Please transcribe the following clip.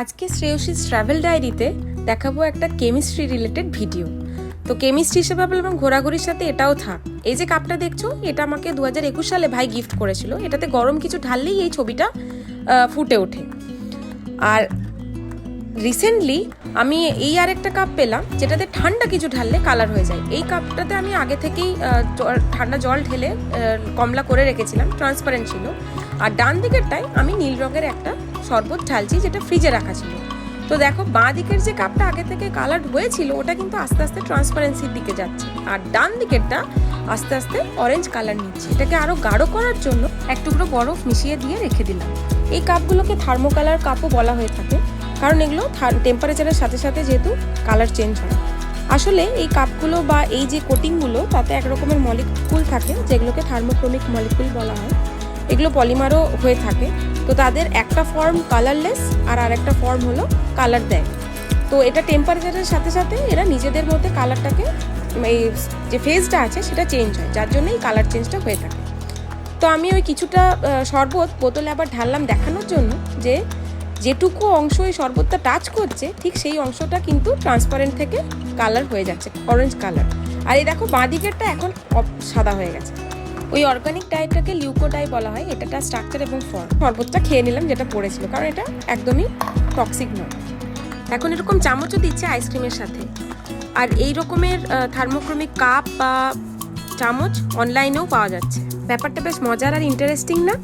আজকে শ্রেয়সীস ট্রাভেল ডায়েরিতে দেখাবো একটা কেমিস্ট্রি রিলেটেড ভিডিও তো কেমিস্ট্রি হিসেবে ভাবলাম ঘোরাঘুরির সাথে এটাও থাক। এই যে কাপটা দেখছ, এটা আমাকে দু হাজার একুশ সালে ভাই গিফট করেছিল। এটাতে গরম কিছু ঢাললেই এই ছবিটা ফুটে ওঠে। আর রিসেন্টলি আমি এই আর একটা কাপ পেলাম, যেটাতে ঠান্ডা কিছু ঢাললে কালার হয়ে যায়। এই কাপটাতে আমি আগে থেকেই ঠান্ডা জল ঢেলে কমলা করে রেখেছিলাম ট্রান্সপারেন্ট ছিল। আর ডান দিকেরটায় আমি নীল রঙের একটা শরবত ঢালছি যেটা ফ্রিজে রাখা ছিল। তো দেখো, বাঁ দিকের যে কাপটা আগে থেকে কালার হয়েছিল, ওটা কিন্তু আস্তে আস্তে ট্রান্সপারেন্সির দিকে যাচ্ছে। আর ডান দিকেরটা আস্তে আস্তে অরেঞ্জ কালার নিচ্ছে। এটাকে আরও গাঢ় করার জন্য এক টুকরো বরফ মিশিয়ে দিয়ে রেখে দিলাম। এই কাপগুলোকে থার্মোকালার কাপও বলা হয়ে থাকে, কারণ এগুলো টেম্পারেচারের সাথে সাথে যেহেতু কালার চেঞ্জ হয়। আসলে এই কাপগুলো বা এই যে কোটিংগুলো তাতে এক রকমের মলিকুল থাকে, যেগুলোকে থার্মোক্রমিক মলিকুল বলা হয়। এগুলো পলিমারও হয়ে থাকে। তো তাদের একটা ফর্ম কালারলেস আর আরেকটা ফর্ম হলো কালার দেয় তো এটা টেম্পারেচারের সাথে সাথে এরা নিজেদের মধ্যে কালারটাকে এই যে ফেজটা আছে সেটা চেঞ্জ হয়, যার জন্য এই কালার চেঞ্জটা হয়ে থাকে। তো আমি ওই কিছুটা শরবত বোতলে আবার ঢাললাম দেখানোর জন্য যে যেটুকু অংশ এই শরবতটা টাচ করছে, ঠিক সেই অংশটা কিন্তু ট্রান্সপারেন্ট থেকে কালার হয়ে যাচ্ছে অরেঞ্জ কালার আর এই দেখো বাঁ দিকেরটা এখন সাদা হয়ে গেছে। ওই অর্গানিক ডায়েটটাকে লিউকোডাই বলা হয়, এটাটা স্ট্রাকচার এবং ফর্ম শরবতটা খেয়ে নিলাম যেটা পড়েছিল, কারণ এটা একদমই টক্সিক নয়। এখন এরকম চামচও দিচ্ছে আইসক্রিমের সাথে। আর এই রকমের থার্মোক্রমিক কাপ বা চামচ অনলাইনেও পাওয়া যাচ্ছে। ব্যাপারটা বেশ মজার আর ইন্টারেস্টিং না?